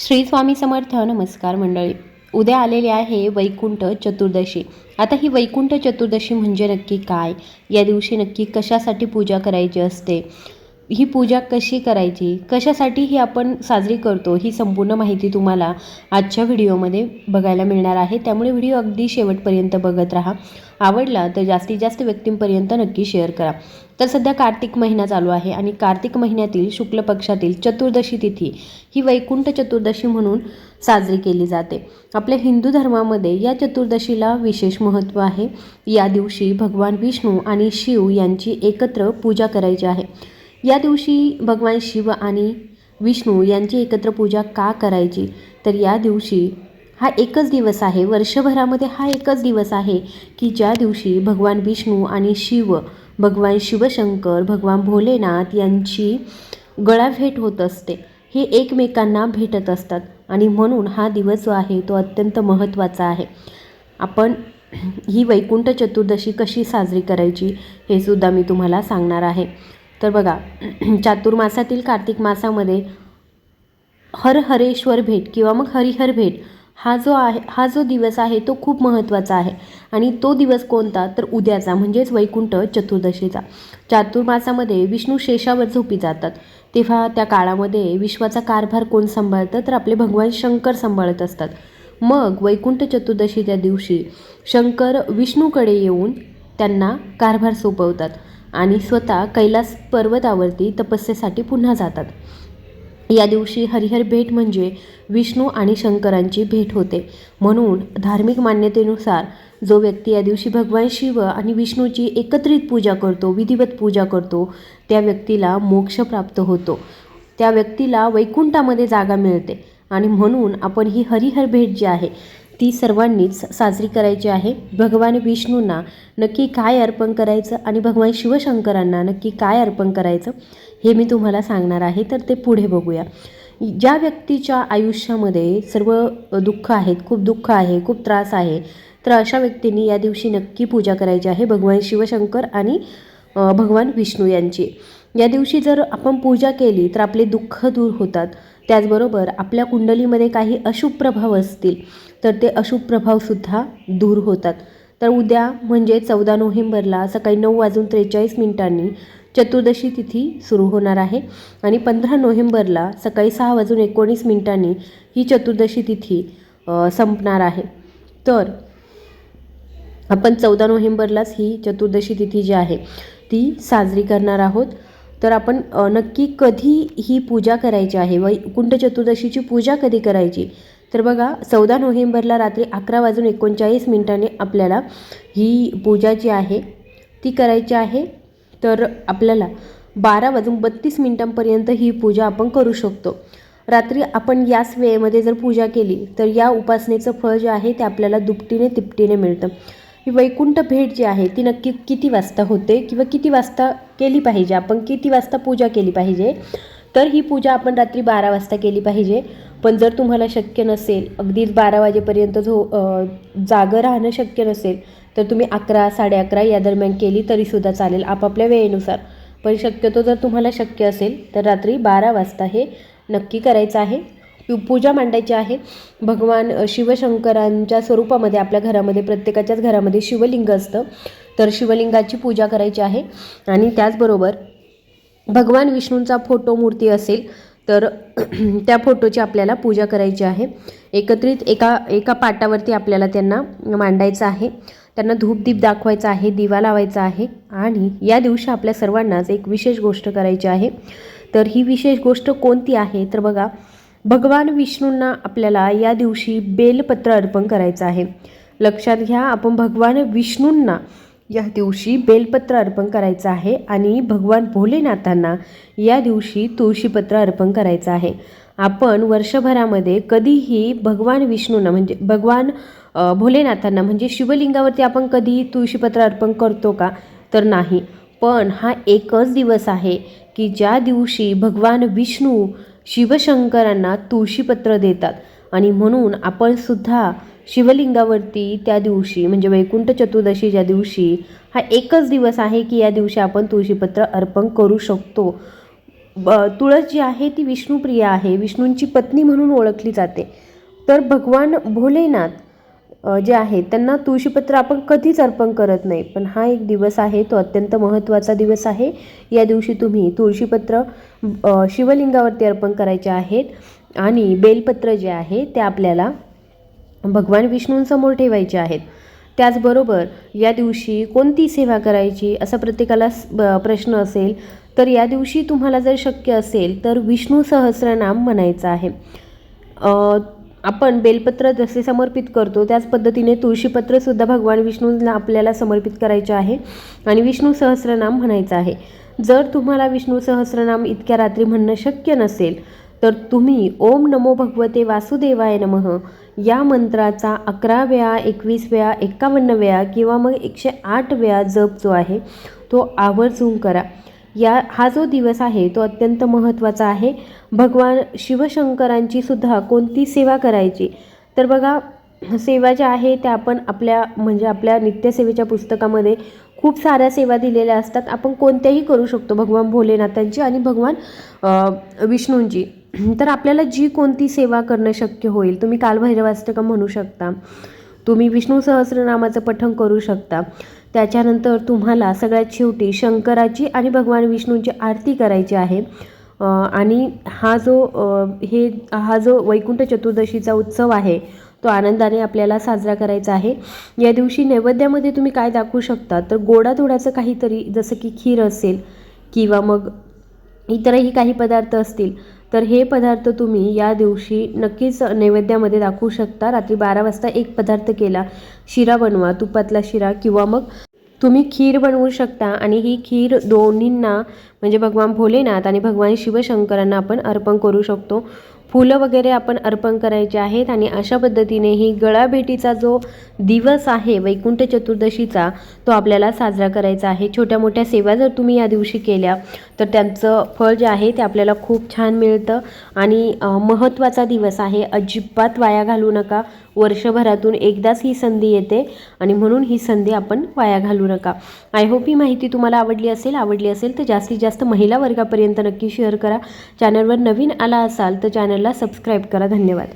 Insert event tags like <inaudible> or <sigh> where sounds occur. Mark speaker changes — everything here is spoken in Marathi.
Speaker 1: श्री स्वामी समर्थ नमस्कार मंडळी. उद्या आलेले आहे वैकुंठ चतुर्दशी. आता ही वैकुंठ चतुर्दशी म्हणजे नक्की काय? या दिवशी नक्की कशासाठी पूजा करायची असते? ही पूजा कशी करायची? कशासाठी ही आपण साजरी करतो? ही संपूर्ण माहिती तुम्हाला आजच्या व्हिडिओमध्ये बघायला मिळणार आहे. त्यामुळे व्हिडिओ अगदी शेवटपर्यंत बघत राहा. आवडला तर जास्तीत जास्त व्यक्तींपर्यंत नक्की शेअर करा. तर सध्या कार्तिक महिना चालू आहे आणि कार्तिक महिन्यातील शुक्ल पक्षातील चतुर्दशी तिथी ही वैकुंठ चतुर्दशी म्हणून साजरी केली जाते. आपल्या हिंदू धर्मामध्ये या चतुर्दशीला विशेष महत्त्व आहे. या दिवशी भगवान विष्णू आणि शिव यांची एकत्र पूजा करायची आहे. या दिवशी भगवान शिव आणि विष्णू यांची एकत्र पूजा का करायची? तर या दिवशी हा एकच दिवस आहे. वर्षभरामध्ये हा एकच दिवस आहे की ज्या दिवशी भगवान विष्णू आणि शिव भगवान शिवशंकर भगवान भोलेनाथ यांची गळाभेट होत असते. हे एकमेकांना भेटत असतात आणि म्हणून हा दिवस जो आहे तो अत्यंत महत्त्वाचा आहे. आपण ही वैकुंठ चतुर्दशी कशी साजरी करायची हे सुद्धा मी तुम्हाला सांगणार आहे. तर बघा चातुर्मासातील कार्तिक मासामध्ये हर हरेश्वर भेट किंवा मग हरिहर भेट हा जो आहे हा जो दिवस आहे तो खूप महत्त्वाचा आहे. आणि तो दिवस कोणता? तर उद्याचा म्हणजेच वैकुंठ चतुर्दशीचा. चातुर्मासामध्ये विष्णू शेषावर झोपी जातात. तेव्हा त्या काळामध्ये विश्वाचा कारभार कोण सांभाळतं? तर आपले भगवान शंकर सांभाळत असतात. मग वैकुंठ चतुर्दशीच्या दिवशी शंकर विष्णूकडे येऊन त्यांना कारभार सोपवतात आणि स्वतः कैलास पर्वतावरती तपस्येसाठी पुन्हा जातात. या दिवशी हरिहर भेट म्हणजे विष्णू आणि शंकरांची भेट होते. म्हणून धार्मिक मान्यतेनुसार जो व्यक्ती या दिवशी भगवान शिव आणि विष्णूची एकत्रित पूजा करतो विधिवत पूजा करतो त्या व्यक्तीला मोक्ष प्राप्त होतो. त्या व्यक्तीला वैकुंठामध्ये जागा मिळते आणि म्हणून आपण ही हरिहर भेट जी आहे ती सर्वांनीच साजरी करायची आहे. भगवान विष्णूंना नक्की काय अर्पण करायचं आणि भगवान शिवशंकरांना नक्की काय अर्पण करायचं हे मी तुम्हाला सांगणार आहे. तर ते पुढे बघूया. ज्या व्यक्तीच्या आयुष्यामध्ये सर्व दुःख आहेत खूप दुःख आहे खूप त्रास आहे तर अशा व्यक्तींनी या दिवशी नक्की पूजा करायची आहे भगवान शिवशंकर आणि भगवान विष्णू यांची. या दिवशी जर आपण पूजा केली तर आपले दुःख दूर होतात. त्याचबरोबर आपल्या कुंडलीमध्ये काही अशुभ प्रभाव असतील तर ते अशुभ प्रभावसुद्धा दूर होतात. तर उद्या म्हणजे चौदा नोव्हेंबरला सकाळी नऊ वाजून त्रेचाळीस मिनिटांनी चतुर्दशी तिथी सुरू होणार आहे आणि पंधरा नोव्हेंबरला सकाळी सहा वाजून एकोणीस मिनिटांनी ही चतुर्दशी तिथी संपणार आहे. तर आपण चौदा नोव्हेंबरलाच ही चतुर्दशी तिथी जी आहे ती साजरी करणार आहोत. तर आपण नक्की कधी ही पूजा करायची आहे? वैकुंठ चतुर्दशीची पूजा कधी करायची? तर बघा चौदा नोव्हेंबरला रात्री अकरा वाजून एकोणचाळीस मिनिटांनी आपल्याला ही पूजा जी आहे ती करायची आहे. तर आपल्याला बारा वाजून बत्तीस मिनिटांपर्यंत ही पूजा आपण करू शकतो. रात्री आपण याच वेळेमध्ये जर पूजा केली तर या उपासनेचं फळ जे आहे ते आपल्याला दुपटीने तिपटीने मिळतं. ही वैकुंठ भेट जी आहे ती नक्की किती वाजता होते किंवा किती वाजता केली पाहिजे? आपण किती वाजता पूजा केली पाहिजे? तर ही पूजा आपण रात्री बारा वाजता केली पाहिजे. पण जर तुम्हाला शक्य नसेल अगदीच बारा वाजेपर्यंत झो जागं राहणं शक्य नसेल तर तुम्ही अकरा साडे अकरा या दरम्यान केली तरीसुद्धा चालेल आपापल्या वेळेनुसार. पण शक्यतो जर तुम्हाला शक्य असेल तर रात्री बारा वाजता हे नक्की करायचं आहे. पूजा मांडायची आहे. भगवान शिवशंकरांच्या स्वरूपामध्ये आपल्या घरामध्ये प्रत्येकाच्याच घरामध्ये शिवलिंग असतं. तर शिवलिंगाची पूजा करायची आहे. आणि त्याचबरोबर भगवान विष्णूंचा फोटो मूर्ती असेल तर <clears throat> त्या फोटोची आपल्याला पूजा करायची आहे. एकत्रित एका एका पाटावरती आपल्याला त्यांना मांडायचं आहे. त्यांना धूपदीप दाखवायचा आहे दिवा लावायचा आहे. आणि या दिवशी आपल्या सर्वांनाच एक विशेष गोष्ट करायची आहे. तर ही विशेष गोष्ट कोणती आहे? तर बघा भगवान विष्णूंना आपल्याला या दिवशी बेलपत्र अर्पण करायचं आहे. लक्षात घ्या आपण भगवान विष्णूंना या दिवशी बेलपत्र अर्पण करायचं आहे आणि भगवान भोलेनाथांना या दिवशी तुळशीपत्र अर्पण करायचं आहे. आपण वर्षभरामध्ये कधीही भगवान विष्णूंना म्हणजे भगवान भोलेनाथांना म्हणजे शिवलिंगावरती आपण कधीही तुळशीपत्र अर्पण करतो का? तर नाही. पण हा एकच दिवस आहे की ज्या दिवशी भगवान विष्णू शिवशंकरांना तुळशीपत्र देतात. आणि म्हणून आपण सुद्धा शिवलिंगावरती त्या दिवशी म्हणजे वैकुंठ चतुर्दशी ज्या दिवशी हा एकच दिवस आहे की या दिवशी आपण तुळशीपत्र अर्पण करू शकतो. ब तुळस जी आहे ती विष्णुप्रिया आहे. विष्णूंची पत्नी म्हणून ओळखली जाते. तर भगवान भोलेनाथ जे आहेत त्यांना तुळशीपत्र आपण कधीच अर्पण करत नाही. पण हा एक दिवस आहे तो अत्यंत महत्त्वाचा दिवस आहे. या दिवशी तुम्ही तुळशीपत्र शिवलिंगावरती अर्पण करायचे आहेत आणि बेलपत्र जे आहे ते आपल्याला भगवान विष्णूंसमोर ठेवायचे आहेत. त्याचबरोबर या दिवशी कोणती सेवा करायची असा प्रत्येकाला प्रश्न असेल तर या दिवशी तुम्हाला जर शक्य असेल तर विष्णू सहस्रनाम म्हणायचं आहे. आपण बेलपत्र जसे समर्पित करतो त्याच पद्धतीने तुळशीपत्रसुद्धा भगवान विष्णूंना आपल्याला समर्पित करायचे आहे. आणि विष्णू सहस्रनाम म्हणायचं आहे. जर तुम्हाला विष्णू सहस्रनाम इतक्या रात्री म्हणणं शक्य नसेल तर तुम्ही ओम नमो भगवते वासुदेवाय नमः या मंत्राचा अकरा वेळा एकवीस वेळा एक्कावन्न वेळा किंवा मग एकशे आठ वेळा जप जो आहे तो आवर्जून करा. या हा जो दिवस आहे तो अत्यंत महत्त्वाचा आहे. भगवान शिवशंकरांची सुद्धा कोणती सेवा करायची? तर बघा सेवा ज्या आहे त्या आपण आपल्या म्हणजे आपल्या नित्यसेवेच्या पुस्तकामध्ये खूप साऱ्या सेवा दिलेल्या असतात. आपण कोणत्याही करू शकतो भगवान भोलेनाथांची आणि भगवान विष्णूंची. तर आपल्याला जी कोणती सेवा करणं शक्य होईल तुम्ही कालभैरवाष्टकं म्हणू शकता. तुम्ही विष्णू सहस्रनामाचं पठण करू शकता. त्याच्यानंतर तुम्हाला सगळ्यात शेवटी शंकराची आणि भगवान विष्णूंची आरती करायची आहे. आणि हा जो हे हा जो वैकुंठ चतुर्दशीचा उत्सव आहे तो आनंदाने आपल्याला साजरा करायचा आहे. या दिवशी नैवेद्यामध्ये तुम्ही काय दाखवू शकता? तर गोडा थोड्याचं काहीतरी जसं की खीर असेल किंवा मग इतरही काही पदार्थ असतील तर हे पदार्थ तुम्ही या दिवशी नक्कीच नैवेद्यामध्ये दाखवू शकता. रात्री बारा वाजता एक पदार्थ केला शिरा बनवा तुपातला शिरा किंवा मग तुम्ही खीर बनवू शकता. आणि ही खीर दोन्हींना म्हणजे भगवान भोलेनाथ आणि भगवान शिवशंकरांना आपण अर्पण करू शकतो. फुलं वगैरे आपण अर्पण करायचे आहेत आणि अशा पद्धतीने ही गळाभेटीचा जो दिवस आहे वैकुंठ चतुर्दशीचा तो आपल्याला साजरा करायचा आहे. छोट्या मोठ्या सेवा जर तुम्ही या दिवशी केल्या तर त्यांचं फळ जे आहे ते आपल्याला खूप छान मिळतं. आणि महत्त्वाचा दिवस आहे अजिबात वाया घालू नका. वर्षभरातून एकदाच ही संधी येते आणि म्हणून ही संधी आपण वाया घालू नका. आय होप ही माहिती तुम्हाला आवडली असेल आवडली असेल तर जास्तीत जास्त महिला वर्गापर्यंत नक्की शेअर करा. चॅनलवर नवीन आला असाल तर चॅनलला सबस्क्राईब करा. धन्यवाद.